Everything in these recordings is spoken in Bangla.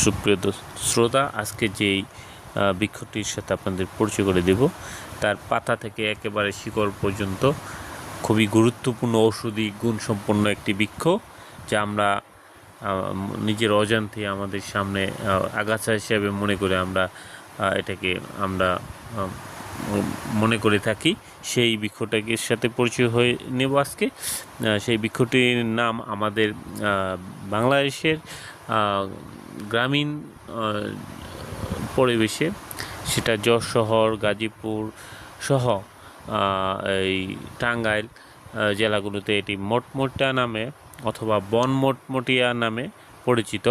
সুপ্রিয় শ্রোতা, আজকে যেই বৃক্ষটির সাথে আপনাদের পরিচয় করে দেব, তার পাতা থেকে একেবারে শিকড় পর্যন্ত খুবই গুরুত্বপূর্ণ ঔষধি গুণসম্পন্ন একটি বৃক্ষ, যা আমরা নিজের অজান্তে আমাদের সামনে আগাছা হিসাবে মনে করে আমরা এটাকে আমরা মনে করে থাকি, সেই বৃক্ষটাকে সাথে পরিচয় হয়ে নেব আজকে। সেই বৃক্ষটির নাম আমাদের বাংলাদেশের গ্রামীণ পরিবেশে। সেটা যশোর গাজীপুর সহ এই টাঙ্গাইল জেলাগুলোতে এটি মোটমোটা নামে অথবা বন মোটমোটিয়া নামে পরিচিত।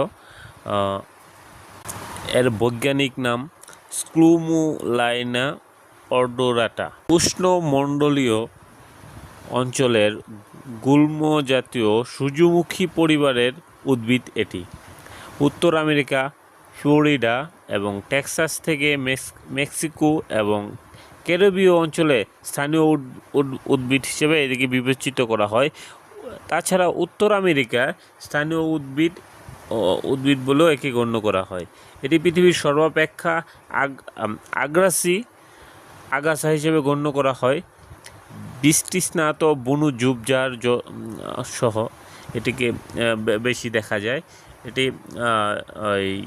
এর বৈজ্ঞানিক নাম স্ক্লুমুলাইনা অর্ডোরাটা উষ্ণমণ্ডলীয় অঞ্চলের গুল্ম জাতীয় সূর্যমুখী পরিবারের উদ্ভিদ এটি। উত্তর আমেরিকা, ফ্লোরিডা এবং টেক্সাস থেকে মেক্স- মেক্সিকো এবং ক্যারিবীয় অঞ্চলে স্থানীয় উদ- উদ- উদ্ভিদ হিসেবে এদিকে বিবেচিত করা হয়। তাছাড়া উত্তর আমেরিকা স্থানীয় উদ্ভিদ উদ্ভিদ বলেও একে গণ্য করা হয়। এটি পৃথিবীর সর্বাপেক্ষা আগ, আগ্রাসী আগাছা হিসেবে গণ্য করা হয়। বৃষ্টিস্নাত বনু ঝুপঝাড় জ- সহ এটিকে বেশি দেখা যায়। এটি ওই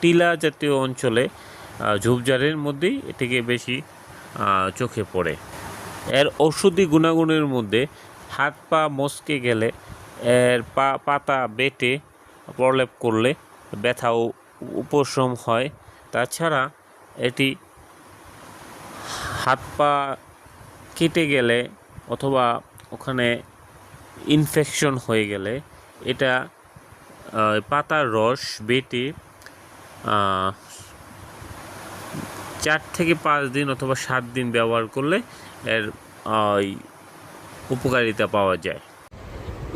টিলা জাতীয় অঞ্চলে ঝোপঝাড়ের মধ্যেই এটিকে বেশি চোখে পড়ে। এর ঔষধি গুণাগুণের মধ্যে হাত পা মস্কে গেলে এর পা, পাতা বেটে প্রলেপ করলে ব্যথা ও উপশম হয়। তাছাড়া এটি হাত পা কেটে গেলে অথবা ওখানে ইনফেকশন হয়ে গেলে এটা পাতার রস বেটে চার থেকে পাঁচ দিন অথবা সাত দিন ব্যবহার করলে এর উপকারিতা পাওয়া যায়।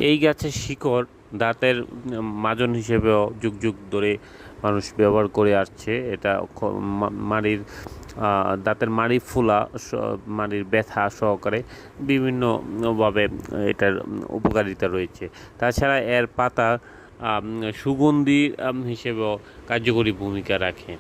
এই গাছের শিকড় দাঁতের মাজন হিসেবেও যুগ যুগ ধরে মানুষ ব্যবহার করে আসছে। এটা মাড়ির দাঁতের মাড়ি ফুলা মাড়ির ব্যথা সহকারে বিভিন্নভাবে এটার উপকারিতা রয়েছে। তাছাড়া এর পাতা সুগন্ধি হিসেবেও কার্যকরী ভূমিকা রাখে।